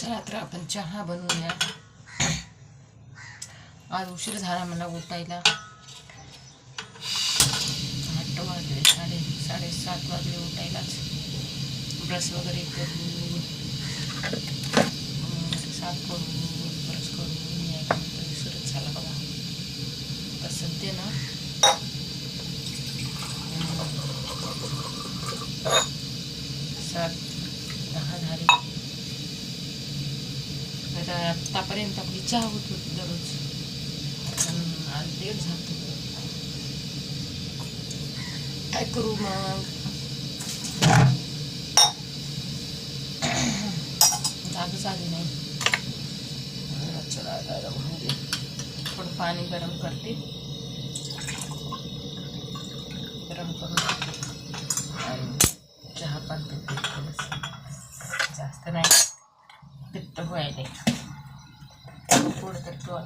चला तर आपण चहा बनवूया आज उशीर झाला मला उठायला. आठ वाजले साडे साडेसात वाजले उठायलाच. ब्रश वगैरे करून सात साफ करून ब्रश करून यायला. उशीरच झाला बघा. तर सध्या ना आतापर्यंत आपली चहा होत होती दररोज. पण आज लेट झालं काय करू मग? जागच आली नाही. चला गरम थोडं पाणी गरम करते. गरम करून आणि चहा पण पिते जास्त नाही. पित्त व्हायला थोडं तर तो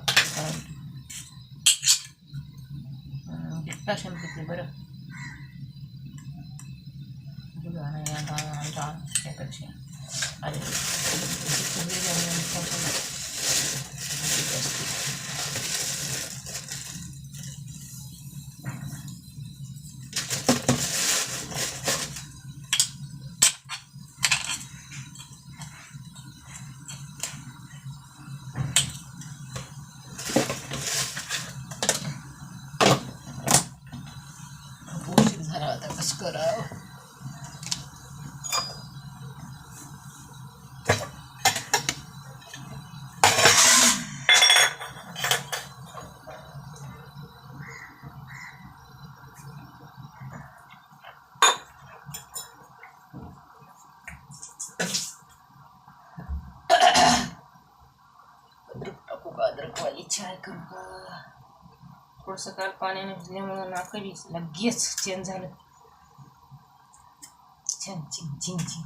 पित्ताशन पिते बरं त्यापेक्षा आणि सगळी उशीर झाला करावं अद्रक टाकू का अद्रकवाली चाय करू का थोडंसं काल पाण्याने भिजल्यामुळं नाक वीज लगेच चेंज झालं. छान चिंग चिंग चिंग.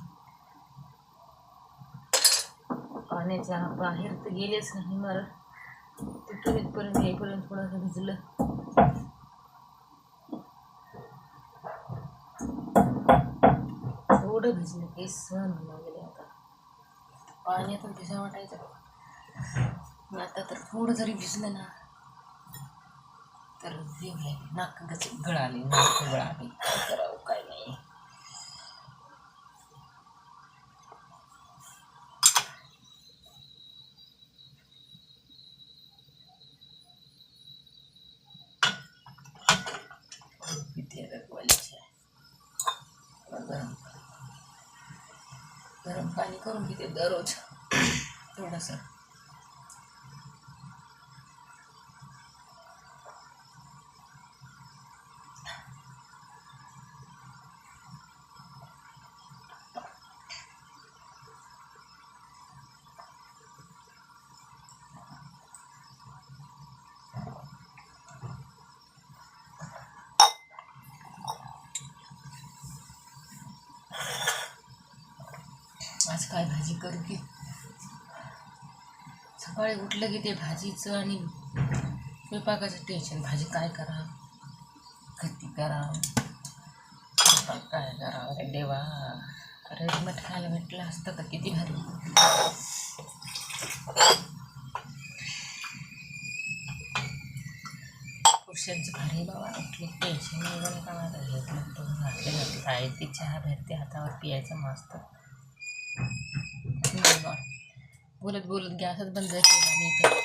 पाण्याच्या बाहेर तर गेलेच नाही मला तिथून इथपर्यंत येईपर्यंत थोडंसं भिजलं. थोडं भिजलं काही सहन गेले आता. पाण्यातून भिजा वाटायचं. आता तर थोडं जरी भिजलं ना तर हे नाक गच गळाले नाक गळाले. काय करावं काय नाही. पिते रगवाली चाय. गरम गरम पाणी करून पिते दररोज. थोडंसं. आज काय भाजी करू की सकाळी उठलं की ते भाजीचं आणि स्वयंपाकाचं टेन्शन भाजी काय करा कधी करा काय करा अरे देवा? रेडीमेड खायला भेटलं असतं तर किती भारी. पुरुषांचं भारी बाबा. उठले टेन्शन वगैरे का? माझं हे म्हणतो घातले घातले आहे ती चहा भेटते हातावर पियायचं मस्त. बोलत बोलत गॅसच बंद केला मी इथं.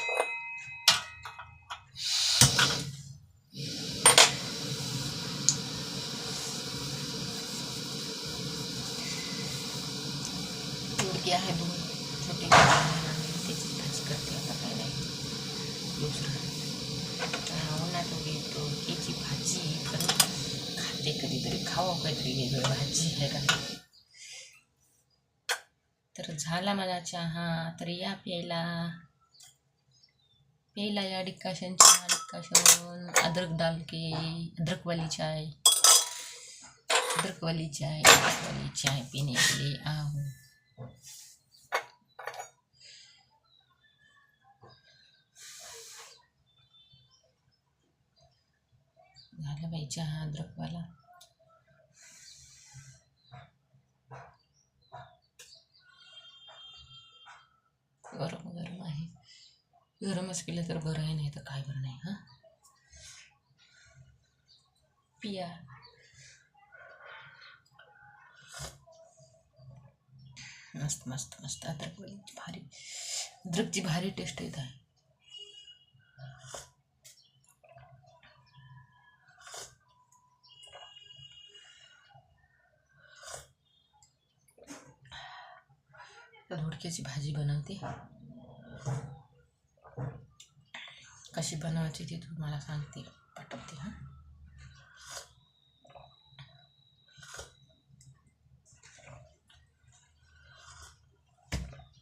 मुलगी आहे दोन छोटी त्याची भाजी करते आता काय नाही. दुसरं उन्हात तो दोडकीची भाजी पण खाते कधीतरी खावं काहीतरी वेगळं भाजी आहे का झाला माझा चहा तर या प्यायला. प्यायला या डिकाशन चहा डिकाशन अद्रक डालके के चाय. अद्रकवाली चाय अद्रकवाली चाय पीने के लिए आओ झालं बाई चहा अद्रकवाला गरम गरम आहे गरमच पिलं तर बरं आहे नाही तर काय बरं नाही हां? पिया. मस्त मस्त मस्त. अद्रक भारी. अद्रकची भारी टेस्ट येत आहे. धुडक्याची धोडक्याची भाजी बनवते. कशी बनवायची ती तुम्हाला सांगते पाठवते हां.